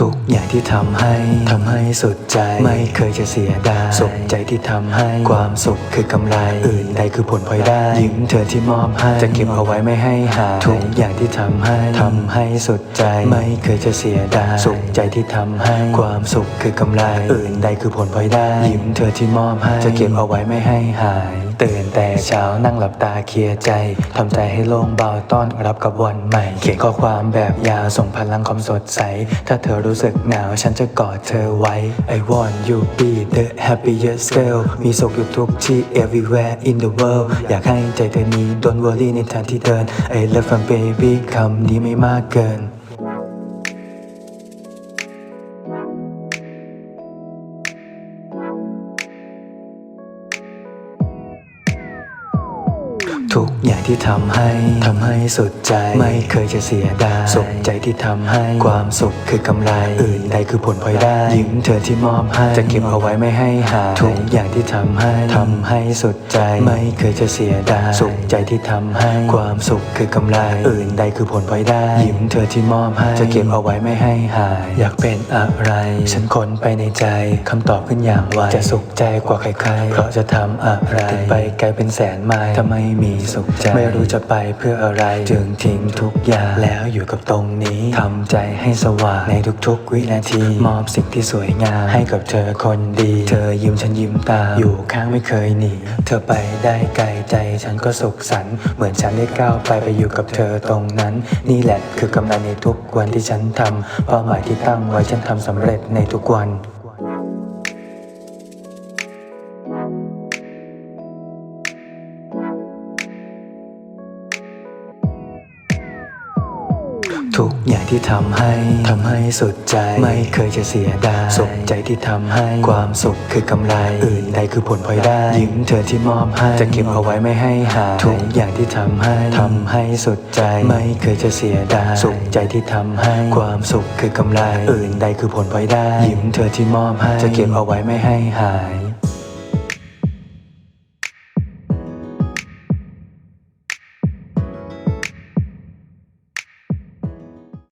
ทุกอย่างที่ทำให้ทำให้สุดใจ ไม่เคยจะเสียดายสุขใจที่ทำให้ความสุขคือกำไร อื่นใดคือผลพลอยได้ ยิ้มเธอที่มอบให้จะเก็บเอาไว้ไม่ให้หายทุกอย่างที่ทำให้ทำให้สุดใจ ไม่เคยจะเสียดายสุขใจที่ทำให้ ความสุขคือกำไร อื่นใดคือผลพลอยได้ ยิ้มเธอที่มอบให้จะเก็บเอาไว้ไม่ให้หาย ตื่นแต่เช้านั่งหลับตาเคลียร์ใจทำใจให้โล่งเบาต้อนรับกับวันใหม่ เขียนข้อความแบบยาวส่งพลังความสดใส ถ้าเธอรู้สึกหนาวฉันจะกอดเธอไว้ I want you be the happiest girl มีสุขอยู่ทุกที่ everywhere in the world อยากให้ใจเธอนี้ don't worry ในทางที่เดิน I love you baby คำนี้ไม่มากเกิน ทุกอย่างที่ทำให้ทำให้สุดใจไม่เคยจะเสียดายสุขใจที่ทำให้ความสุขคือกำไร อื่นใดคือผลพลอยได้ ยิ้มเธอที่มอบให้จะเก็บเอาไว้ไม่ให้หายทุกอย่างที่ทำให้ทำให้สุดใจไม่เคยจะเสียดายสุขใจที่ทำให้ ความสุขคือกำไร อื่นใดคือผลพลอยได้ ยิ้มเธอที่มอบให้จะเก็บเอาไว้ไม่ให้หาย อยากเป็นอะไร ฉันค้นไปในใจคำตอบขึ้นอย่างไวจะสุขใจกว่าใครๆเพราะจะทำอะไรถึงไปไกลเป็นแสนไมล์ถ้าไม่มีสุขใจ ไม่รู้จะไปเพื่ออะไร จึงทิ้งทุกอย่าง แล้วอยู่กับตรงนี้ทำใจให้สว่าง ในทุกๆ วินาที มอบสิ่งที่สวยงาม ให้กับเธอคนดี เธอยิ้มฉันยิ้มตามอยู่ข้างไม่เคยหนี เธอไปได้ไกลใจฉันก็สุขสันต์เหมือนฉันได้ก้าวไปไปอยู่กับเธอตรงนั้น นี่แหละคือกำลังในทุกวันที่ฉันทำเป้าหมายที่ตั้งไว้ฉันทำสำเร็จในทุกวัน ทุกอย่างที่ทำให้ทำให้สุดใจ ไม่เคยจะเสียดายสุขใจที่ทำให้ความสุขคือกำไร อื่นใดคือผลพลอยได้ยิ้มเธอที่มอบให้จะเก็บเอาไว้ไม่ให้หายทุกอย่างที่ทำให้ทำให้สุดใจ ไม่เคยจะเสียดายสุขใจที่ทำให้ความสุขคือกำไร อื่นใดคือผลพลอยได้ยิ้มเธอที่มอบให้จะเก็บเอาไว้ไม่ให้หาย